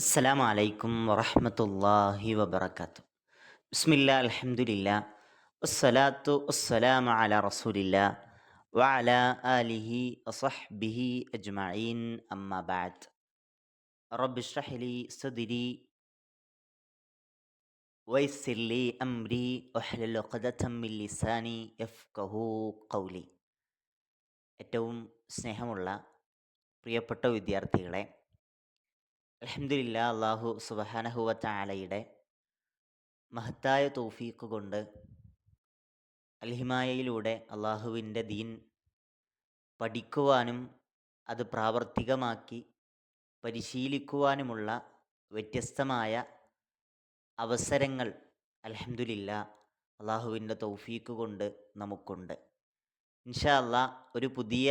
السلام عليكم ورحمة الله وبركاته. بسم الله الحمد لله. والصلاة والسلام على رسول الله وعلى آله وصحبه أجمعين أما بعد. رب اشرح لي صدري ويسر لي أمري أحلل عقدة من لساني يفقه قولي. أتوم سنهم الله بريبطة ودياردي غلين അലഹമില്ല അള്ളാഹു സുബഹാനഹുവ ചാലയുടെ മഹത്തായ തോഫീക്ക് കൊണ്ട് അൽഹിമായയിലൂടെ അള്ളാഹുവിന്റെ ദീൻ പഠിക്കുവാനും അത് പ്രാവർത്തികമാക്കി പരിശീലിക്കുവാനുമുള്ള വ്യത്യസ്തമായ അവസരങ്ങൾ അലഹമില്ല അള്ളാഹുവിന്റെ തൗഫീക്ക് കൊണ്ട് നമുക്കുണ്ട്. ഇൻഷാ അല്ലാ ഒരു പുതിയ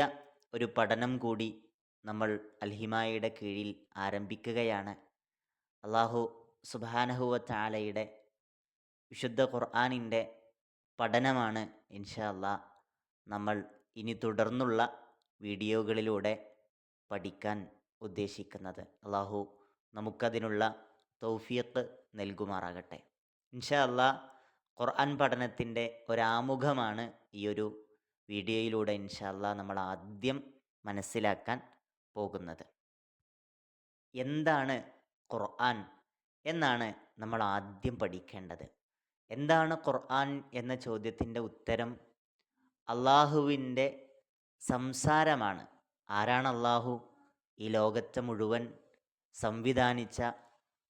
ഒരു പഠനം കൂടി നമ്മൾ അൽഹിമായയുടെ കീഴിൽ ആരംഭിക്കുകയാണ്. അള്ളാഹു സുബാനഹുവ ചാലയുടെ വിശുദ്ധ ഖുർആാനിന്റെ പഠനമാണ് ഇൻഷാ നമ്മൾ ഇനി തുടർന്നുള്ള വീഡിയോകളിലൂടെ പഠിക്കാൻ ഉദ്ദേശിക്കുന്നത്. അള്ളാഹു നമുക്കതിനുള്ള തൗഫിയത്ത് നൽകുമാറാകട്ടെ. ഇൻഷാ അല്ലാ ഖുർആൻ പഠനത്തിന്റെ ഒരാമുഖമാണ് ഈ ഒരു വീഡിയോയിലൂടെ ഇൻഷല്ല നമ്മൾ ആദ്യം മനസ്സിലാക്കാൻ പോകുന്നത്. എന്താണ് ഖുർആൻ എന്നാണ് നമ്മൾ ആദ്യം പഠിക്കേണ്ടത്. എന്താണ് ഖുർആൻ എന്ന ചോദ്യത്തിന്റെ ഉത്തരം അള്ളാഹുവിന്റെ സംസാരമാണ്. ആരാണ് അള്ളാഹു? ഈ ലോകത്തെ മുഴുവൻ സംവിധാനിച്ച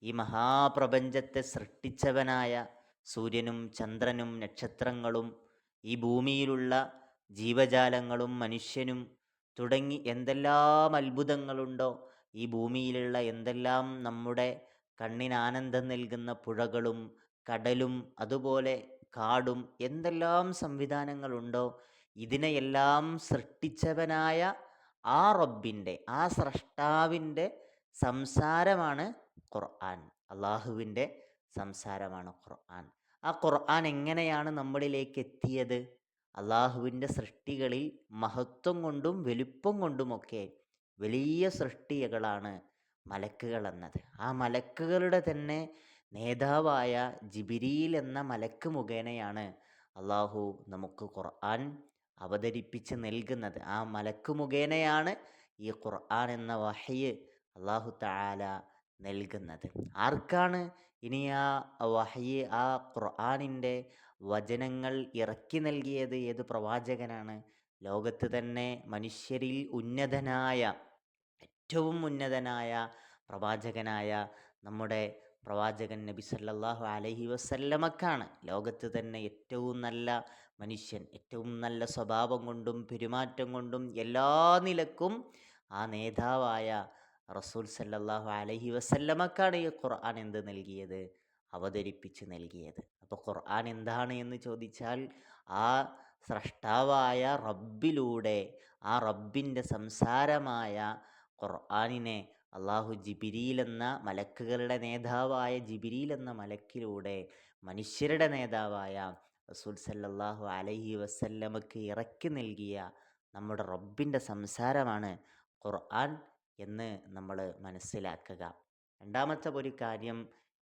ഈ മഹാപ്രപഞ്ചത്തെ സൃഷ്ടിച്ചവനായ സൂര്യനും ചന്ദ്രനും നക്ഷത്രങ്ങളും ഈ ഭൂമിയിലുള്ള ജീവജാലങ്ങളും മനുഷ്യനും തുടങ്ങി എന്തെല്ലാം അത്ഭുതങ്ങളുണ്ടോ? ഈ ഭൂമിയിലുള്ള എന്തെല്ലാം നമ്മുടെ കണ്ണിന് ആനന്ദം നൽകുന്ന പുഴകളും കടലും അതുപോലെ കാടും എന്തെല്ലാം സംവിധാനങ്ങളുണ്ടോ? ഇതിനെയെല്ലാം സൃഷ്ടിച്ചവനായ ആ റബ്ബിന്റെ ആ സ്രഷ്ടാവിന്റെ സംസാരമാണ് ഖുർആൻ. അള്ളാഹുവിന്റെ സംസാരമാണ് ഖുർആൻ. ആ ഖുർആൻ എങ്ങനെയാണ് നമ്മളിലേക്ക് എത്തിയത്? അള്ളാഹുവിന്റെ സൃഷ്ടികളിൽ മഹത്വം കൊണ്ടും വലുപ്പം കൊണ്ടുമൊക്കെ വലിയ സൃഷ്ടികളാണ് മലക്കുകൾ എന്നത് ആ മലക്കുകളുടെ തന്നെ നേതാവായ ജിബിരിയിൽ എന്ന മലക്ക് മുഖേനയാണ് അള്ളാഹു നമുക്ക് ഖുർആൻ അവതരിപ്പിച്ച് നൽകുന്നത്. ആ മലക്ക് മുഖേനയാണ് ഈ ഖുർആൻ എന്ന വഹയ് അള്ളാഹു താല നൽകുന്നത്. ആർക്കാണ് ഇനി ആ വഹയ് ആ ഖുർആനിന്റെ വചനങ്ങൾ ഇറക്കി നൽകിയത് ഏത് പ്രവാചകനാണ്? ലോകത്ത് തന്നെ മനുഷ്യരിൽ ഉന്നതനായ ഏറ്റവും ഉന്നതനായ പ്രവാചകനായ നമ്മുടെ പ്രവാചകൻ നബി സല്ലാഹു അലഹി വസല്ലമക്കാണ്. ലോകത്ത് തന്നെ ഏറ്റവും നല്ല മനുഷ്യൻ ഏറ്റവും നല്ല സ്വഭാവം കൊണ്ടും പെരുമാറ്റം കൊണ്ടും എല്ലാ നിലക്കും ആ നേതാവായ റസൂൽ സല്ലാഹു അലഹി വസല്ലമക്കാണ് ഈ ഖുർആൻ എന്ത് നൽകിയത്? അവതരിപ്പിച്ച് നൽകിയത്. അപ്പോൾ ഖുർആൻ എന്താണ് എന്ന് ചോദിച്ചാൽ ആ സ്രഷ്ടാവായ റബ്ബിലൂടെ ആ റബ്ബിന്റെ സംസാരമായ ഖുർആാനിനെ അള്ളാഹു ജിബിരിയിൽ എന്ന മലക്കുകളുടെ നേതാവായ ജിബിരിയിൽ എന്ന മലക്കിലൂടെ മനുഷ്യരുടെ നേതാവായ റസൂൽ സല്ലാഹു അലഹി വസല്ലമക്ക് ഇറക്കി നൽകിയ നമ്മുടെ റബ്ബിന്റെ സംസാരമാണ് ഖുർആൻ എന്ന് നമ്മൾ മനസ്സിലാക്കുക. രണ്ടാമത്തെ ഒരു കാര്യം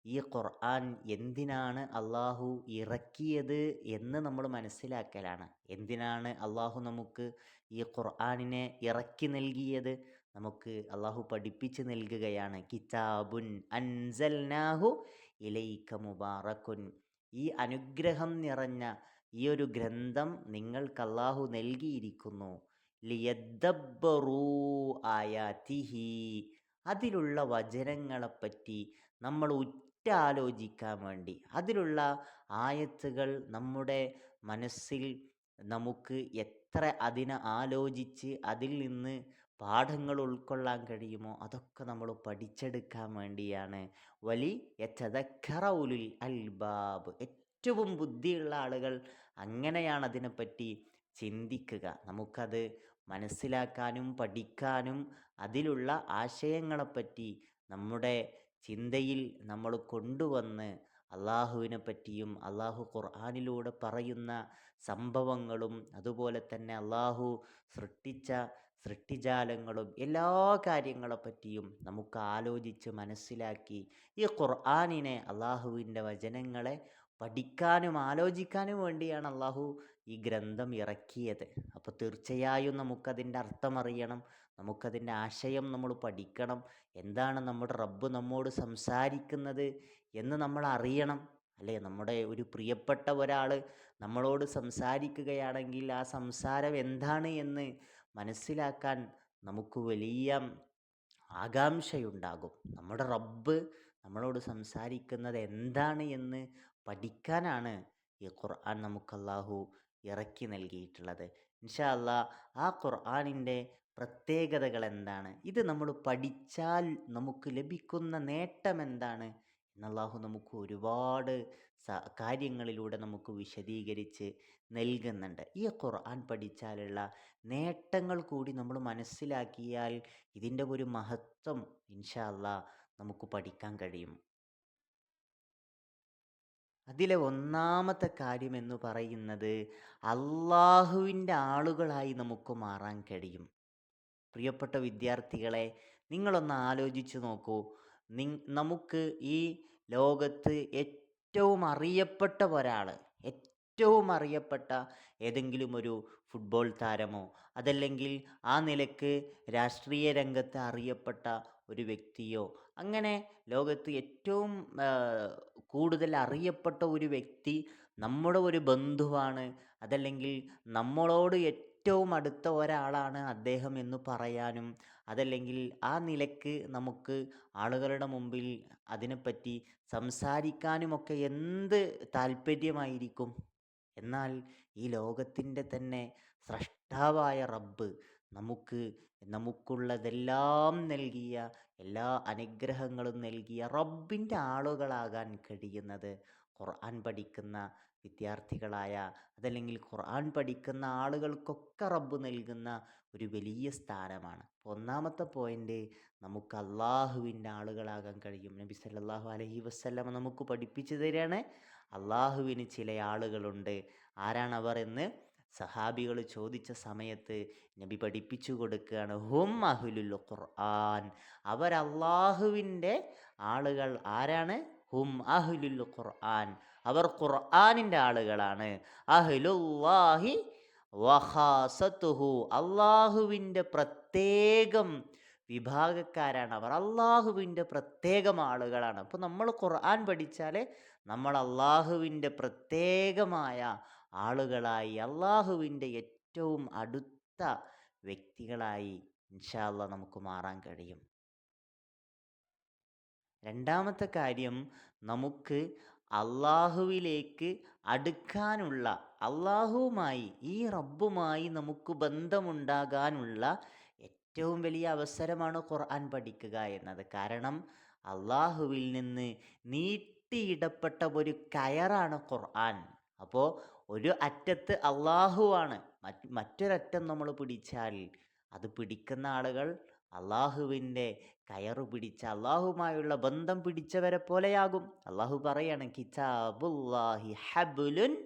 ഈ ഖുർആൻ എന്തിനാണ് അള്ളാഹു ഇറക്കിയത് എന്ന് നമ്മൾ മനസ്സിലാക്കലാണ്. എന്തിനാണ് അള്ളാഹു നമുക്ക് ഈ ഖുർആനിനെ ഇറക്കി നൽകിയത്? നമുക്ക് അള്ളാഹു പഠിപ്പിച്ച് നൽകുകയാണ്. കിതാബുൻ അൻസൽനാഹു ഇലൈക്ക മുബാറക്കുൻ ഈ അനുഗ്രഹം നിറഞ്ഞ ഈ ഒരു ഗ്രന്ഥം നിങ്ങൾക്ക് അള്ളാഹു നൽകിയിരിക്കുന്നു. ലിയദ്ദബ്ബറൂ ആയാതിഹി. അതിലുള്ള വചനങ്ങളെപ്പറ്റി നമ്മൾ ഉറ്റാലോചിക്കാൻ വേണ്ടി അതിലുള്ള ആയത്തുകൾ നമ്മുടെ മനസ്സിൽ നമുക്ക് എത്ര അതിനെ ആലോചിച്ച് അതിൽ നിന്ന് പാഠങ്ങൾ ഉൾക്കൊള്ളാൻ കഴിയുമോ അതൊക്കെ നമ്മൾ പഠിച്ചെടുക്കാൻ വേണ്ടിയാണ്. വലി യഥദക്കറൗലുൽ അൽബാബ്. ഏറ്റവും ബുദ്ധിയുള്ള ആളുകൾ അങ്ങനെയാണ് അതിനെപ്പറ്റി ചിന്തിക്കുക. നമുക്കത് മനസ്സിലാക്കാനും പഠിക്കാനും അതിലുള്ള ആശയങ്ങളെപ്പറ്റി നമ്മുടെ ചിന്തയിൽ നമ്മൾ കൊണ്ടുവന്ന് അള്ളാഹുവിനെ പറ്റിയും അള്ളാഹു ഖുർആാനിലൂടെ പറയുന്ന സംഭവങ്ങളും അതുപോലെ തന്നെ അള്ളാഹു സൃഷ്ടിച്ച സൃഷ്ടിജാലങ്ങളും എല്ലാ കാര്യങ്ങളെപ്പറ്റിയും നമുക്ക് ആലോചിച്ച് മനസ്സിലാക്കി ഈ ഖുർആാനിനെ അള്ളാഹുവിന്റെ വചനങ്ങളെ പഠിക്കാനും ആലോചിക്കാനും വേണ്ടിയാണ് അള്ളാഹു ഈ ഗ്രന്ഥം ഇറക്കിയത്. അപ്പോൾ തീർച്ചയായും നമുക്കതിന്റെ അർത്ഥം അറിയണം. നമുക്കതിന്റെ ആശയം നമ്മൾ പഠിക്കണം. എന്താണ് നമ്മുടെ റബ്ബ് നമ്മോട് സംസാരിക്കുന്നത് എന്ന് നമ്മൾ അറിയണം. അല്ലേ? നമ്മുടെ ഒരു പ്രിയപ്പെട്ട ഒരാൾ നമ്മളോട് സംസാരിക്കുകയാണെങ്കിൽ ആ സംസാരം എന്താണ് എന്ന് മനസ്സിലാക്കാൻ നമുക്ക് വലിയ ആകാംക്ഷയുണ്ടാകും. നമ്മുടെ റബ്ബ് നമ്മളോട് സംസാരിക്കുന്നത് എന്താണ് എന്ന് പഠിക്കാനാണ് ഈ ഖുർആൻ നമുക്ക് അല്ലാഹു ഇറക്കി നൽകിയിട്ടുള്ളത്. ഇൻഷാ അല്ലാ ആ ഖുർആനിന്റെ പ്രത്യേകതകൾ എന്താണ് ഇത് നമ്മൾ പഠിച്ചാൽ നമുക്ക് ലഭിക്കുന്ന നേട്ടം എന്താണ് എന്നല്ലാഹു നമുക്ക് ഒരുപാട് കാര്യങ്ങളിലൂടെ നമുക്ക് വിശദീകരിച്ച് നൽകുന്നുണ്ട്. ഈ ഖുർആൻ പഠിച്ചാലുള്ള നേട്ടങ്ങൾ കൂടി നമ്മൾ മനസ്സിലാക്കിയാൽ ഇതിന്റെ ഒരു മഹത്വം ഇൻഷാ അല്ലാ നമുക്ക് പഠിക്കാൻ കഴിയും. അതിലെ ഒന്നാമത്തെ കാര്യം എന്ന് പറയുന്നത് അള്ളാഹുവിന്റെ ആളുകളായി നമുക്ക് മാറാൻ കഴിയും. പ്രിയപ്പെട്ട വിദ്യാർത്ഥികളെ നിങ്ങളൊന്ന് ആലോചിച്ചു നോക്കൂ. നമുക്ക് ഈ ലോകത്ത് ഏറ്റവും അറിയപ്പെട്ട ഒരാൾ ഏറ്റവും അറിയപ്പെട്ട ഏതെങ്കിലും ഒരു ഫുട്ബോൾ താരമോ അതല്ലെങ്കിൽ ആ നിലയ്ക്ക് രാഷ്ട്രീയ രംഗത്ത് അറിയപ്പെട്ട ഒരു വ്യക്തിയോ അങ്ങനെ ലോകത്ത് ഏറ്റവും കൂടുതൽ അറിയപ്പെട്ട ഒരു വ്യക്തി നമ്മുടെ ഒരു ബന്ധുവാണ് അതല്ലെങ്കിൽ നമ്മളോട് ഏറ്റവും അടുത്ത ഒരാളാണ് അദ്ദേഹം എന്ന് പറയാനും അതല്ലെങ്കിൽ ആ നിലയ്ക്ക് നമുക്ക് ആളുകളുടെ മുമ്പിൽ അതിനെപ്പറ്റി സംസാരിക്കാനുമൊക്കെ എന്ത് താല്പര്യമായിരിക്കും? എന്നാൽ ഈ ലോകത്തിന്റെ തന്നെ സ്രഷ്ടാവായ റബ്ബ് നമുക്ക് നമുക്കുള്ളതെല്ലാം നൽകിയ എല്ലാ അനുഗ്രഹങ്ങളും നൽകിയ റബ്ബിന്റെ ആളുകളാകാൻ കഴിയുന്നത് ഖുർആൻ പഠിക്കുന്ന വിദ്യാർത്ഥികളായ അതല്ലെങ്കിൽ ഖുർആൻ പഠിക്കുന്ന ആളുകൾക്കൊക്കെ റബ്ബ് നൽകുന്ന ഒരു വലിയ സ്ഥാനമാണ്. ഒന്നാമത്തെ പോയിന്റ് നമുക്ക് അള്ളാഹുവിന്റെ ആളുകളാകാൻ കഴിയും. നബി സല്ലാഹു അലഹി വസല്ലമ നമുക്ക് പഠിപ്പിച്ചു തരികയാണ്. അള്ളാഹുവിന് ചില ആളുകളുണ്ട്. ആരാണവർ എന്ന് സഹാബികൾ ചോദിച്ച സമയത്ത് നബി പഠിപ്പിച്ചു കൊടുക്കുകയാണ്. ഹും അഹുലുൽ ഖുർആൻ. അവർ അള്ളാഹുവിന്റെ ആളുകൾ ആരാണ്? ഹും അഹ്ലുൽ ഖുർആൻ. അവർ ഖുർആനിന്റെ ആളുകളാണ്. അഹ്ലുല്ലാഹി വഹാസത്തുഹു അള്ളാഹുവിന്റെ പ്രത്യേകം വിഭാഗക്കാരാണ് അവർ. അള്ളാഹുവിന്റെ പ്രത്യേകം ആളുകളാണ്. അപ്പോൾ നമ്മൾ ഖുർആൻ പഠിച്ചാൽ നമ്മൾ അള്ളാഹുവിന്റെ പ്രത്യേകമായ ആളുകളായി അള്ളാഹുവിന്റെ ഏറ്റവും അടുത്ത വ്യക്തികളായി ഇൻഷാല്ല നമുക്ക് മാറാൻ കഴിയും. രണ്ടാമത്തെ കാര്യം നമുക്ക് അള്ളാഹുവിലേക്ക് അടുക്കാനുള്ള അള്ളാഹുവുമായി ഈ റബ്ബുമായി നമുക്ക് ബന്ധമുണ്ടാകാനുള്ള ഏറ്റവും വലിയ അവസരമാണ് ഖുർആൻ പഠിക്കുക എന്നത്. കാരണം അള്ളാഹുവിൽ നിന്ന് നീട്ടിയിടപ്പെട്ട ഒരു കയറാണ് ഖുർആൻ. അപ്പോൾ ഒരു അറ്റത്ത് അള്ളാഹുവാണ് മറ്റ് മറ്റൊരറ്റം നമ്മൾ പിടിച്ചാൽ അത് പിടിക്കുന്ന ആളുകൾ അള്ളാഹുവിന്റെ കയറു പിടിച്ച അള്ളാഹുമായുള്ള ബന്ധം പിടിച്ചവരെ പോലെയാകും. അള്ളാഹു പറയാണ് കിതാബുല്ലാഹി ഹബുലുൻ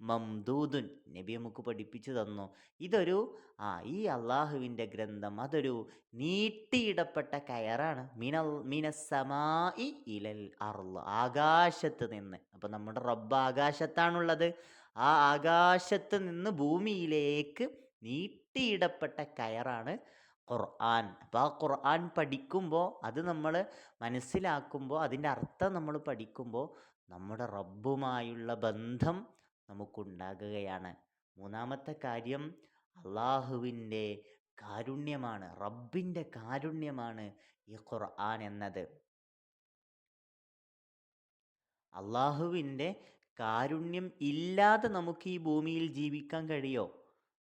മംദൂദുൻ. നബി നമുക്ക് പഠിപ്പിച്ചു തന്നു. ഇതൊരു ആ ഈ അള്ളാഹുവിന്റെ ഗ്രന്ഥം അതൊരു നീട്ടിയിടപ്പെട്ട കയറാണ്. മിനൽ മിനസമായി ഇലൽ അർൾ ആകാശത്ത് നിന്ന്. അപ്പം നമ്മുടെ റബ്ബ് ആകാശത്താണുള്ളത്. ആ ആകാശത്ത് നിന്ന് ഭൂമിയിലേക്ക് നീട്ടിയിടപ്പെട്ട കയറാണ് ഖുർആൻ. അപ്പോൾ ആ ഖുർആൻ പഠിക്കുമ്പോൾ അത് നമ്മൾ മനസ്സിലാക്കുമ്പോൾ അതിന്റെ അർത്ഥം നമ്മൾ പഠിക്കുമ്പോൾ നമ്മുടെ റബ്ബുമായുള്ള ബന്ധം നമുക്കുണ്ടാകുകയാണ്. മൂന്നാമത്തെ കാര്യം അള്ളാഹുവിന്റെ കാരുണ്യമാണ് റബ്ബിന്റെ കാരുണ്യമാണ് ഈ ഖുർആൻ എന്നത്. അള്ളാഹുവിന്റെ കാരുണ്യം ഇല്ലാതെ നമുക്ക് ഈ ഭൂമിയിൽ ജീവിക്കാൻ കഴിയോ?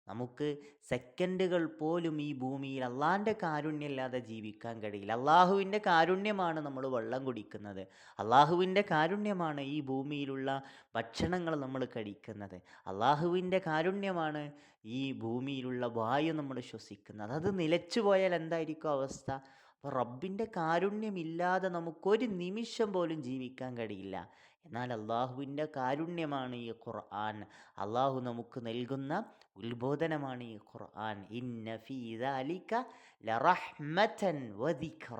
നമുക്ക് സെക്കൻഡുകൾ പോലും ഈ ഭൂമിയിൽ അള്ളാഹിന്റെ കാരുണ്യമില്ലാതെ ജീവിക്കാൻ കഴിയില്ല. അള്ളാഹുവിന്റെ കാരുണ്യമാണ് നമ്മൾ വെള്ളം കുടിക്കുന്നത്. അള്ളാഹുവിന്റെ കാരുണ്യമാണ് ഈ ഭൂമിയിലുള്ള ഭക്ഷണങ്ങൾ നമ്മൾ കഴിക്കുന്നത്. അള്ളാഹുവിന്റെ കാരുണ്യമാണ് ഈ ഭൂമിയിലുള്ള വായു നമ്മൾ ശ്വസിക്കുന്നത്. അത് നിലച്ചു പോയാൽ എന്തായിരിക്കും അവസ്ഥ? അപ്പോൾ റബ്ബിന്റെ കാരുണ്യമില്ലാതെ നമുക്കൊരു നിമിഷം പോലും ജീവിക്കാൻ കഴിയില്ല. എന്നാൽ അള്ളാഹുവിന്റെ കാരുണ്യമാണ് ഈ ഖുർആൻ. അള്ളാഹു നമുക്ക് നൽകുന്ന ഉത്ബോധനമാണ് ഈ ഖുർആൻ. ഇന്ന ഫീ ലറഹ്മതൻ വദിക്റ.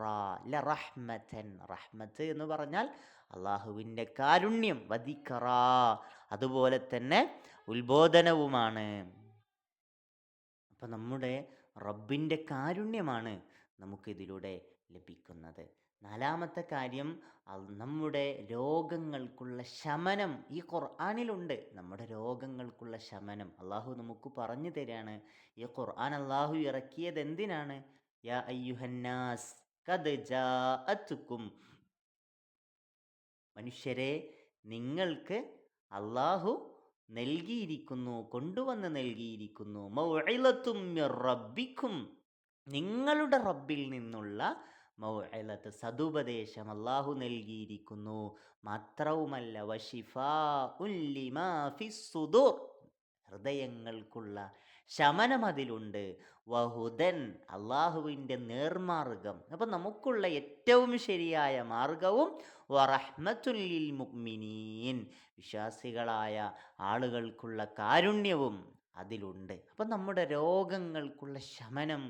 ലറഹ്മതൻ റഹ്മത്ത് എന്ന് പറഞ്ഞാൽ അള്ളാഹുവിന്റെ കാരുണ്യം വദിക്റ. അതുപോലെ തന്നെ ഉത്ബോധനവുമാണ്. അപ്പം നമ്മുടെ റബ്ബിന്റെ കാരുണ്യമാണ് നമുക്കിതിലൂടെ ലഭിക്കുന്നത്. നാലാമത്തെ കാര്യം നമ്മുടെ രോഗങ്ങൾക്കുള്ള ശമനം ഈ ഖുർആാനിലുണ്ട്. നമ്മുടെ രോഗങ്ങൾക്കുള്ള ശമനം. അള്ളാഹു നമുക്ക് പറഞ്ഞു തരാണ്. ഈ ഖുർആൻ അള്ളാഹു ഇറക്കിയത് എന്തിനാണ്? യാ അയ്യുഹന്നാസ് മനുഷ്യരെ നിങ്ങൾക്ക് അള്ളാഹു നൽകിയിരിക്കുന്നു കൊണ്ടുവന്ന് നൽകിയിരിക്കുന്നു. റബ്ബിക്കും. നിങ്ങളുടെ റബ്ബിൽ നിന്നുള്ള മൗഇലത്ത് സതുപദേശം അള്ളാഹു നൽകിയിരിക്കുന്നു. മാത്രവുമല്ല ഉല്ലിമാ ഫിസ്സുദൂർ ഹൃദയങ്ങൾക്കുള്ള ശമനം അതിലുണ്ട്. വഹുദൻ അള്ളാഹുവിന്റെ നേർമാർഗം. അപ്പം നമുക്കുള്ള ഏറ്റവും ശരിയായ മാർഗവും വറഹ്മത്തുല്ലിൽ മുക്മിനീൻ വിശ്വാസികളായ ആളുകൾക്കുള്ള കാരുണ്യവും അതിലുണ്ട്. അപ്പം നമ്മുടെ രോഗങ്ങൾക്കുള്ള ശമനം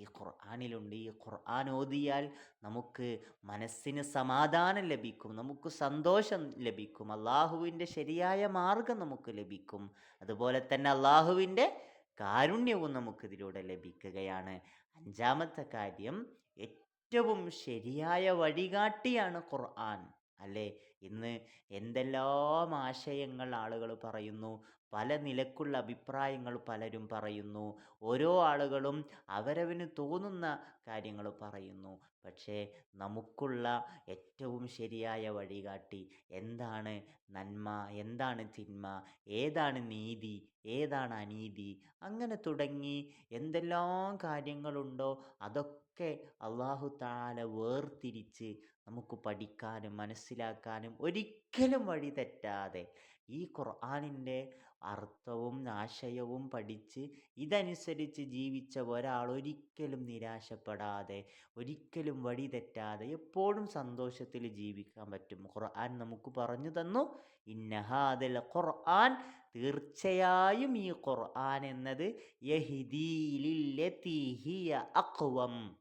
ഈ ഖുർആാനിലുണ്ട്. ഈ ഖുർആൻ ഓതിയാൽ നമുക്ക് മനസ്സിന് സമാധാനം ലഭിക്കും. നമുക്ക് സന്തോഷം ലഭിക്കും. അള്ളാഹുവിന്റെ ശരിയായ മാർഗം നമുക്ക് ലഭിക്കും. അതുപോലെ തന്നെ അള്ളാഹുവിന്റെ കാരുണ്യവും നമുക്കിതിലൂടെ ലഭിക്കുകയാണ്. അഞ്ചാമത്തെ കാര്യം ഏറ്റവും ശരിയായ വഴികാട്ടിയാണ് ഖുർആൻ. അല്ലേ? ഇന്ന് എന്തെല്ലാം ആശയങ്ങൾ ആളുകൾ പറയുന്നു. പല നിലക്കുള്ള അഭിപ്രായങ്ങൾ പലരും പറയുന്നു. ഓരോ ആളുകളും അവരവന് തോന്നുന്ന കാര്യങ്ങൾ പറയുന്നു. പക്ഷേ നമുക്കുള്ള ഏറ്റവും ശരിയായ വഴി കാട്ടി എന്താണ് നന്മ? എന്താണ് തിന്മ? ഏതാണ് നീതി? ഏതാണ് അനീതി? അങ്ങനെ തുടങ്ങി എന്തെല്ലാം കാര്യങ്ങളുണ്ടോ അതൊക്കെ അള്ളാഹു താല വേർതിരിച്ച് നമുക്ക് പഠിക്കാനും മനസ്സിലാക്കാനും ഒരിക്കലും വഴി തെറ്റാതെ ഈ ഖുർആാനിന്റെ അർത്ഥവും ആശയവും പഠിച്ച് ഇതനുസരിച്ച് ജീവിച്ച ഒരാൾ ഒരിക്കലും നിരാശപ്പെടാതെ ഒരിക്കലും വഴി തെറ്റാതെ എപ്പോഴും സന്തോഷത്തിൽ ജീവിക്കാൻ പറ്റും. ഖുർആൻ നമുക്ക് പറഞ്ഞു തന്നു ഇന്നഹാദൽ ഖുർആൻ. തീർച്ചയായും ഈ ഖുർആൻ എന്നത് അക്വം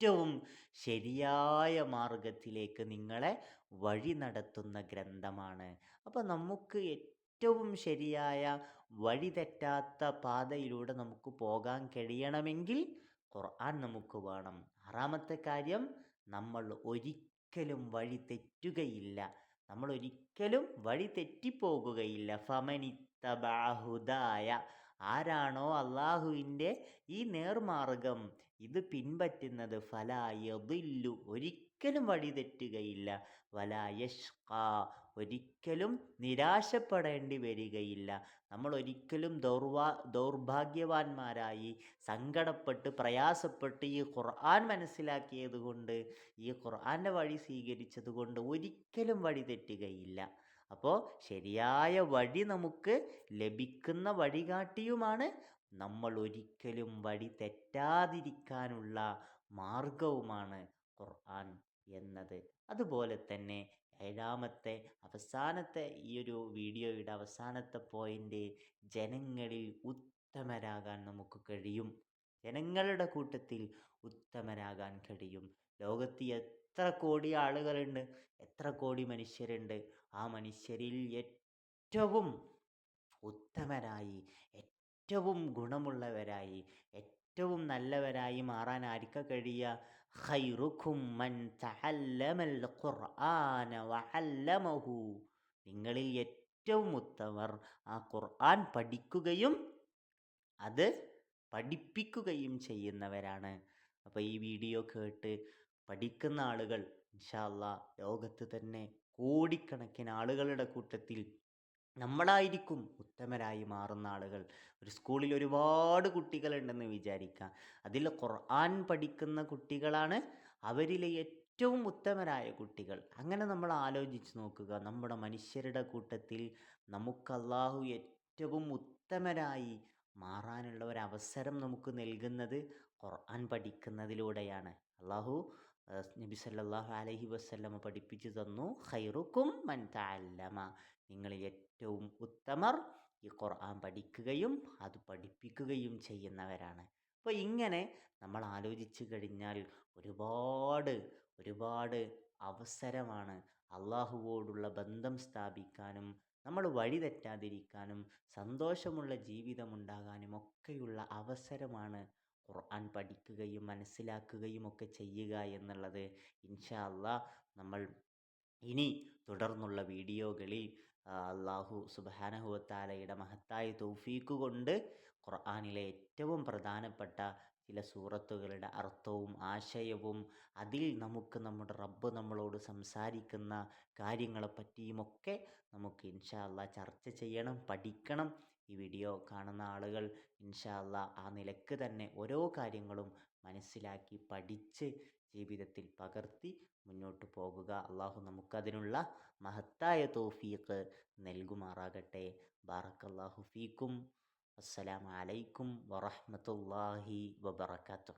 ഏറ്റവും ശരിയായ മാർഗത്തിലേക്ക് നിങ്ങളെ വഴി നടത്തുന്ന ഗ്രന്ഥമാണ്. അപ്പോൾ നമുക്ക് ഏറ്റവും ശരിയായ വഴി തെറ്റാത്ത പാതയിലൂടെ നമുക്ക് പോകാൻ കഴിയണമെങ്കിൽ ഖുർആൻ നമുക്ക് വേണം. ആറാമത്തെ കാര്യം നമ്മൾ ഒരിക്കലും വഴി തെറ്റുകയില്ല. നമ്മൾ ഒരിക്കലും വഴി തെറ്റിപ്പോകുകയില്ല. ഫമനിത്തബാഹുദായ ആരാണോ അള്ളാഹുവിന്റെ ഈ നേർമാർഗം. ഇത് പിൻപറ്റുന്നത് ഫലായതില്ലു ഒരിക്കലും വഴിതെറ്റുകയില്ല വലായഷ്ക ഒരിക്കലും നിരാശപ്പെടേണ്ടി വരികയില്ല. നമ്മൾ ഒരിക്കലും ദൗർവാ ദൗർഭാഗ്യവാന്മാരായി സങ്കടപ്പെട്ട് പ്രയാസപ്പെട്ട് ഈ ഖുർആൻ മനസ്സിലാക്കിയത് കൊണ്ട് ഈ ഖുർആന്റെ വഴി സ്വീകരിച്ചത് കൊണ്ട് ഒരിക്കലും വഴി തെറ്റുകയില്ല. അപ്പോൾ ശരിയായ വഴി നമുക്ക് ലഭിക്കുന്ന വഴികാട്ടിയുമാണ് നമ്മൾ ഒരിക്കലും വഴി തെറ്റാതിരിക്കാനുള്ള മാർഗവുമാണ് ഖുർആൻ എന്നത്. അതുപോലെ തന്നെ ഏഴാമത്തെ അവസാനത്തെ ഈ ഒരു വീഡിയോയുടെ അവസാനത്തെ പോയിന്റ് ജനങ്ങളിൽ ഉത്തമരാകാൻ നമുക്ക് കഴിയും. ജനങ്ങളുടെ കൂട്ടത്തിൽ ഉത്തമരാകാൻ കഴിയും. ലോകത്ത് എത്ര കോടി ആളുകളുണ്ട് എത്ര കോടി മനുഷ്യരുണ്ട് ആ മനുഷ്യരിൽ ഏറ്റവും ഉത്തമരായി ഏറ്റവും ഗുണമുള്ളവരായി ഏറ്റവും നല്ലവരായി മാറാൻ ആർക്ക കഴിയുക? ഖൈറുക്കും മൻ തഅല്ലമൽ ഖുർആന നിങ്ങളിൽ ഏറ്റവും ഉത്തമർ ആ ഖുർആൻ പഠിക്കുകയും അത് പഠിപ്പിക്കുകയും ചെയ്യുന്നവരാണ്. അപ്പോൾ ഈ വീഡിയോ കേട്ട് പഠിക്കുന്ന ആളുകൾ ഇൻഷാല്ല ലോകത്ത് തന്നെ കോടിക്കണക്കിന് ആളുകളുടെ കൂട്ടത്തിൽ നമ്മളായിരിക്കും ഉത്തമരായി മാറുന്ന ആളുകൾ. ഒരു സ്കൂളിൽ ഒരുപാട് കുട്ടികളുണ്ടെന്ന് വിചാരിക്കാം അതിൽ ഖുർആൻ പഠിക്കുന്ന കുട്ടികളാണ് അവരിലെ ഏറ്റവും ഉത്തമരായ കുട്ടികൾ. അങ്ങനെ നമ്മൾ ആലോചിച്ച് നോക്കുക. നമ്മുടെ മനുഷ്യരുടെ കൂട്ടത്തിൽ നമുക്ക് അള്ളാഹു ഏറ്റവും ഉത്തമരായി മാറാനുള്ള ഒരു അവസരം നമുക്ക് നൽകുന്നത് ഖുർആൻ പഠിക്കുന്നതിലൂടെയാണ്. അള്ളാഹു നബി സല്ലല്ലാഹു അലൈഹി വസല്ലമ പഠിപ്പിച്ചു തന്നു ഖൈറുക്കും മൻ തഅല്ലമ. നിങ്ങളിൽ ഏറ്റവും ഉത്തമർ ഈ ഖുർആൻ പഠിക്കുകയും അത് പഠിപ്പിക്കുകയും ചെയ്യുന്നവരാണ്. അപ്പോൾ ഇങ്ങനെ നമ്മൾ ആലോചിച്ചു കഴിഞ്ഞാൽ ഒരുപാട് ഒരുപാട് അവസരമാണ് അള്ളാഹുവോടുള്ള ബന്ധം സ്ഥാപിക്കാനും നമ്മൾ വഴി തെറ്റാതിരിക്കാനും സന്തോഷമുള്ള ജീവിതമുണ്ടാകാനും ഒക്കെയുള്ള അവസരമാണ് ഖുർആൻ പഠിക്കുകയും മനസ്സിലാക്കുകയും ഒക്കെ ചെയ്യുക എന്നുള്ളത് ഇൻഷാ അള്ളാ നമ്മൾ ഇനി തുടർന്നുള്ള വീഡിയോകളിൽ അള്ളാഹു സുബാനഹുവത്താലയുടെ മഹത്തായ തൗഫീക്ക് കൊണ്ട് ഖുർആാനിലെ ഏറ്റവും പ്രധാനപ്പെട്ട ചില സൂറത്തുകളുടെ അർത്ഥവും ആശയവും അതിൽ നമുക്ക് നമ്മുടെ റബ്ബ് നമ്മളോട് സംസാരിക്കുന്ന കാര്യങ്ങളെപ്പറ്റിയുമൊക്കെ നമുക്ക് ഇൻഷാ അള്ളാ ചർച്ച ചെയ്യണം പഠിക്കണം. ഈ വീഡിയോ കാണുന്ന ആളുകൾ ഇൻഷാ അള്ളാ ആ നിലയ്ക്ക് തന്നെ ഓരോ കാര്യങ്ങളും മനസ്സിലാക്കി പഠിച്ച് ജീവിതത്തിൽ പകർത്തി മുന്നോട്ട് പോകുക. അള്ളാഹു നമുക്കതിനുള്ള മഹത്തായ തോഫീക്ക് നൽകുമാറാകട്ടെ. ബാറക്കല്ലാഹു ഫീക്കും. അസ്സലാമലൈക്കും വറഹമത്തല്ലാഹി വബർക്കാത്തു